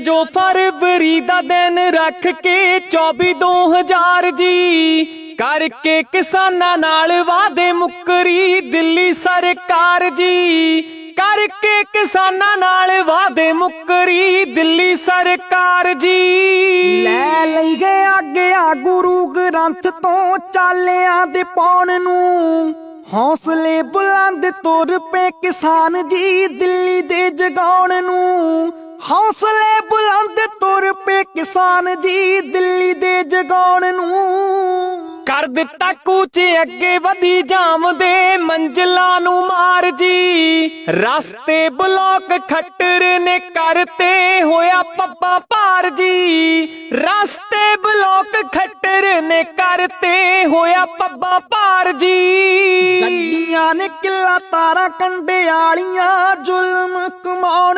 ਜੋ ਫਰਵਰੀ ਦਾ ਦਿਨ ਰੱਖ ਕੇ 24 2000 ਜੀ ਕਰਕੇ ਕਿਸਾਨਾਂ ਨਾਲ ਵਾਅਦੇ ਮੁੱਕਰੀ ਦਿੱਲੀ ਸਰਕਾਰ ਜੀ ਕਰਕੇ ਕਿਸਾਨਾਂ ਨਾਲ ਵਾਅਦੇ ਮੁੱਕਰੀ ਦਿੱਲੀ ਸਰਕਾਰ ਜੀ। ਲੈ ਲਈ ਗਏ ਆਗਿਆ ਗੁਰੂ ਗ੍ਰੰਥ ਤੋਂ ਚਾਲਿਆਂ ਦੇ ਪਾਉਣ ਨੂੰ। ਹੌਸਲੇ ਬੁਲੰਦ ਤੁਰ ਪਏ ਕਿਸਾਨ ਜੀ ਦਿੱਲੀ ਦੇ ਜਗਾਉਣ ਨੂੰ। ਹੌਸਲੇ ਬੁਲੰਦ ਤੁਰ ਪਏ ਕਿਸਾਨ ਜੀ ਦਿੱਲੀ ਦੇ ਜਗਾਉਣ ਨੂੰ। ਕਰ ਦਿੱਤਾ ਕੂਚ ਅੱਗੇ ਵਧੀ ਜਾਮ ਮੰਜ਼ਲਾਂ ਨੂੰ ਮਾਰ ਜੀ। ਰਸਤੇ ਬਲੌਕ ਖੱਟਰ ਨੇ ਕਰਤੇ ਹੋਇਆ ਪੱਪਾ ਭਾਰ ਜੀ। ਰਸਤੇ ਬਲੌਕ ਖੱਟਰ ਨੇ ਕਰਤੇ ਹੋਇਆ ਪੱਪਾ ਭਾਰ ਜੀ। ਗੱਡੀਆਂ ਨੇ ਕਿੱਲਾ ਤਾਰਾ ਕੰਡੇ ਵਾਲੀਆਂ, ਜ਼ੁਲਮ ਕਮਾਉਣ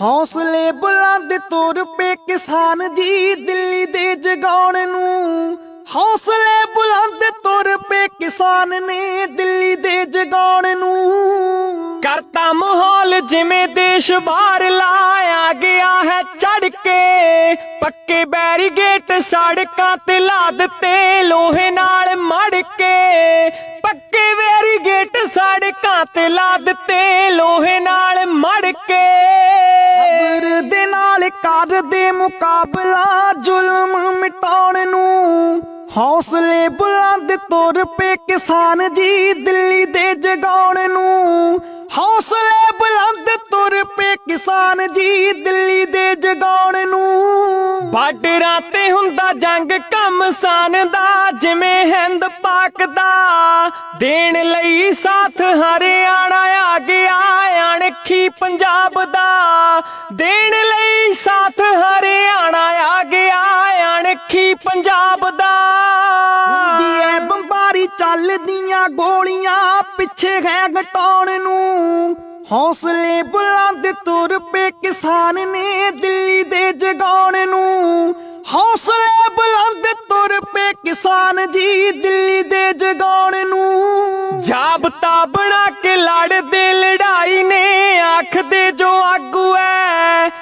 ਹੌਸਲੇ ਬੁਲੰਦ ਤੁਰ ਪਏ ਕਿਸਾਨ ਜੀ ਦਿੱਲੀ ਦੇ ਜਗਾਉਣ ਨੂੰ। ਹੌਸਲੇ ਬੁਲੰਦ ਤੁਰ ਪਏ ਕਿਸਾਨ ਨੇ ਦਿੱਲੀ ਦੇ ਜਗਾਉਣ ਨੂੰ। ਕਰਤਾ ਮਾਹੌਲ ਜਿਵੇਂ ਦੇਸ਼ ਬਾਹਰ ਲਾਇਆ ਗਿਆ ਹੈ ਚੜ ਕੇ ਪੱਕੇ ਬੈਰੀਗੇਟ ਸੜਕਾਂ ਤੇ ਲਾ ਦਿੱਤੇ ਲੋਹੇ ਨਾਲ ਮੜ ਕੇ ਪੱਕੇ ਬੈਰੀਗੇਟ ਸੜਕਾਂ ਤੇ ਲਾ ਦਿੱਤੇ ਲੋਹੇ ਨਾਲ ਮੜ ਕੇ ਸਬਰ ਦੇ ਨਾਲ ਕਰਦੇ ਮੁਕਾਬਲਾ ਜ਼ੁਲਮ ਮਿਟਾਉਣ ਨੂੰ ਹੌਸਲੇ ਬੁਲੰਦ ਤੁਰ ਪਏ ਕਿਸਾਨ ਜੀ ਦਿੱਲੀ ਦੇ ਜਗਾਉਣ ਨੂੰ ਹੌਸਲੇ ਬੁਲੰਦ ਤੁਰ ਪਏ ਕਿਸਾਨ ਜੀ ਦਿੱਲੀ ਦੇ ਜਗਾਉਣ ਨੂੰ। ਬਾਰਡਰਾਂ ਤੇ ਹੁੰਦਾ ਜੰਗ ਕਮਸਾਨ ਦਾ, ਜਿਵੇਂ ਹਿੰਦ ਪਾਕ ਦਾ। ਦੇਣ ਲਈ ਸਾਥ ਹਰਿਆਣਾ ਆ ਗਿਆ ਅਣਖੀ ਪੰਜਾਬ ਦਾ। ਦੇਣ ਲਈ ਸਾਥ ਹਰਿਆਣਾ ਆ ਗਿਆ ਅਣਖੀ ਪੰਜਾਬ ਦਾ। ਦੀ ਐ ਬੰਬਾਰੀ ਚੱਲਦੀਆਂ ਗੋਲੀਆਂ ਪਿੱਛੇ ਹੈ ਘਟਾਉਣ ਨੂੰ। ਹੌਸਲੇ ਬੁਲੰਦ ਤੁਰ ਪਏ ਕਿਸਾਨ ਨੇ ਦਿੱਲੀ ਦੇ ਜਗਾਉਣ ਨੂੰ। ਹੌਸਲੇ ਬੁਲੰਦ ਤੁਰ ਪਏ ਕਿਸਾਨ ਜੀ ਦਿੱਲੀ ਦੇ ਜਗਾਉਣ ਨੂੰ। ਜਾਬਤਾ ਬਣਾ ਕੇ ਲੜਦੇ ਲੜਾਈ ਨੇ ਆਖਦੇ ਜੋ ਆਗੂ ਐ।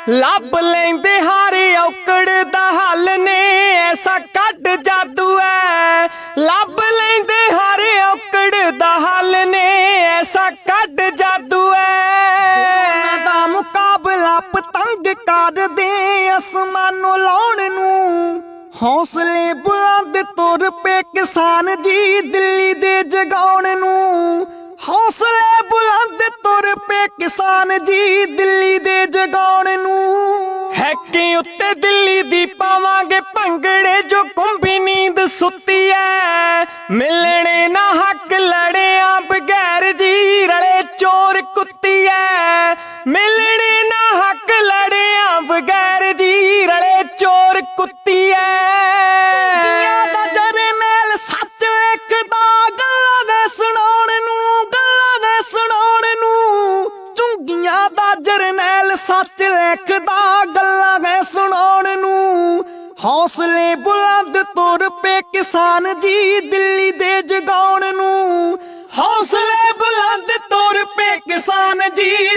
ਲੱਭ ਲੈਂਦੇ ਹਾਰੇ ਔਕੜ ਦਾ ਹੱਲ ਨੇ, ਐਸਾ ਕੱਢ ਜਾਦੂ ਐ। ਲੱਭ ਲੈਂਦੇ ਹਾਰੇ ਔਕੜ ਦਾ ਹੱਲ ਨੇ, ਐਸਾ ਕੱਢ ਜਾਦੂ ਉਹਨਾਂ ਦਾ ਮੁਕਾਬਲਾ ਪਤੰਗ ਕਰਦੇ, ਅਸਮਾਨੋਂ ਲਾਉਣ ਨੂੰ। ਹੌਸਲੇ ਬੁਲੰਦ ਤੁਰ ਪਏ ਕਿਸਾਨ ਜੀ, ਦਿੱਲੀ ਦੇ ਜਗਾਉਣ ਨੂੰ। ਹੌਸਲੇ ਬੁਲੰਦ ਤੁਰ ਪਏ ਕਿਸਾਨ ਜੀ, ਦਿੱਲੀ ਦੇ ਜਗਾਉਣ ਨੂੰ ਉੱਤੇ ਦਿੱਲੀ ਦੀ ਪਾਵਾਂਗੇ ਭੰਗੜੇ ਜੋ ਕੁੰਭੀ ਨੀਂਦ ਸੁੱਤੀ ਐ। ਮਿਲਣੇ ਨਾ ਹੱਕ ਲੜਿਆਂ ਬਗੈਰ ਜੀ, ਰਲੇ ਚੋਰ ਕੁੱਤੀ ਐ। ਮਿਲਣੇ ਨਾ ਹੱਕ ਲੜਿਆਂ ਬਗੈਰ ਜੀ, ਰਲੇ ਚੋਰ ਕੁੱਤੀ ਦੁਨੀਆ ਜਰਨੈਲ ਸੱਚ ਲਿਖਦਾ, ਗੱਲਾਂ ਦੇ ਸੁਣਾਉਣ ਨੂੰ। ਹੌਸਲੇ ਬੁਲੰਦ ਤੁਰ ਪਏ ਕਿਸਾਨ ਜੀ, ਦਿੱਲੀ ਦੇ ਜਗਾਉਣ ਨੂੰ। ਹੌਸਲੇ ਬੁਲੰਦ ਤੁਰ ਪਏ ਕਿਸਾਨ ਜੀ